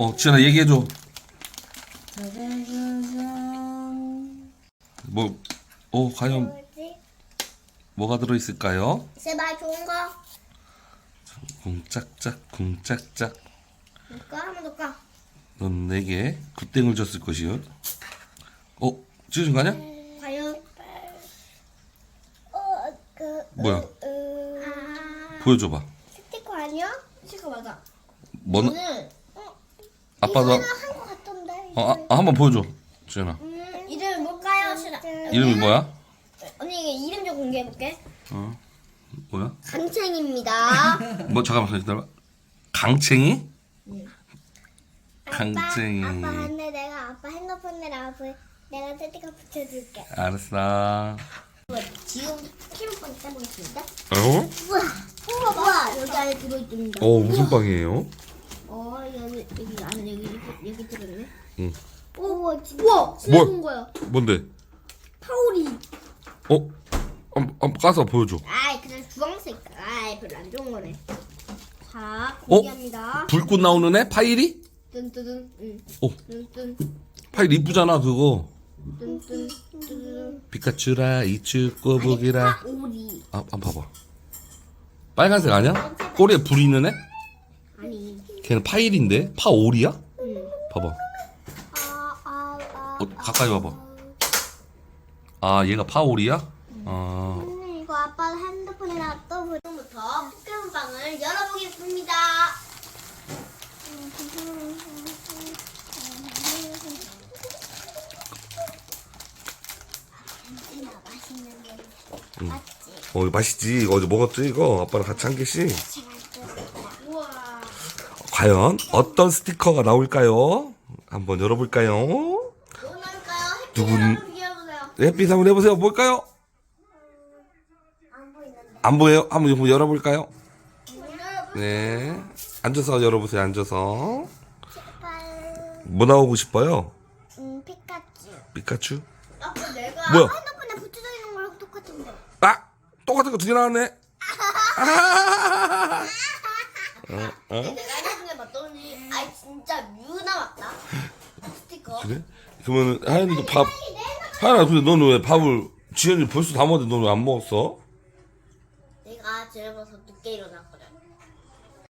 어, 지연아 얘기해줘. 뭐, 어, 과연 뭐지? 뭐가 들어있을까요? 제발 좋은 거. 쿵짝짝, 쿵짝짝. 이거 한번 더 까. 넌 내게 굿땡을 줬을 것이요. 어, 찍으신 거 아니야? 과연? 어, 그. 뭐야? 아. 보여줘봐. 스티커 아니야? 스티커 맞아. 뭐, 오늘 아빠도, 한거 같던데. 어, 아, 아, 한번 보여줘. 지연아. 음, 이름이 뭘까요, 시라? 이름이 뭐야? 언니 이게 이름 좀 공개해 볼게. 어, 뭐야? 강챙입니다. 뭐, 잠깐만, 기다려봐. 강챙이? 강챙이. 아빠, 아빠 근데 내가 아빠 핸드폰에 아빠 내가 스티커 붙여줄게. 알았어. 지금 키로폰 써보겠습니다. 어? 우와, 우와, 우와, 여기 안에 들어있습니다. 어, 무슨 빵이에요? 어, 여기 여기 안에 여기 여기, 여기 들어있네. 응. 오, 진짜. 우와, 진짜 뭘? 좋은 거야. 뭔데? 파오리. 어? 한, 한 까서 보여줘. 아이, 그냥 주황색. 아이, 별로 안 좋은 거네. 자, 어? 공개합니다. 불꽃 나오는 애? 파일이? 뚠뚠, 응, 어, 뚠뚠, 파일 이쁘잖아, 그거. 뚠뚠, 뚠뚠. 피카츄라, 이츄, 꼬부기라. 파오리. 아, 한번 봐봐. 빨간색 아니야? 꼬리에 불 있는 애? 걔는 파일인데? 파올이야? 응. 봐봐. 아, 아, 아. 어, 가까이 와봐. 아, 얘가 파올이야? 아, 음, 이거 아빠 핸드폰이랑 또 지금부터 포켓몬빵을 열어보겠습니다. 맛있는 맞지? 어, 이거 맛있지? 어제 먹었지, 이거? 아빠랑 같이 한 개씩? 과연 어떤 스티커가 나올까요? 한번 열어볼까요? 누군-. 햇빛 한번 해보세요. 뭘까요? 안 보여요? 한번 열어볼까요? 네. 앉아서 열어보세요, 앉아서. 뭐 나오고 싶어요? 음, 피카츄. 피카츄? 아빠 내가 뭐야? 핸드폰에 붙여져 있는 거랑 똑같은데. 아! 똑같은 거 두 개 나왔네? 어? 어? 내가 핸드폰에 봤더니 아이 진짜 뮤 나왔다. 스티커. 그래? 그러면 하연이도 밥, 하연아, 근데 너는 왜 밥을, 지연이 벌써 다 먹었는데 너는 왜 안 먹었어? 내가 집에서 늦게 일어났거든.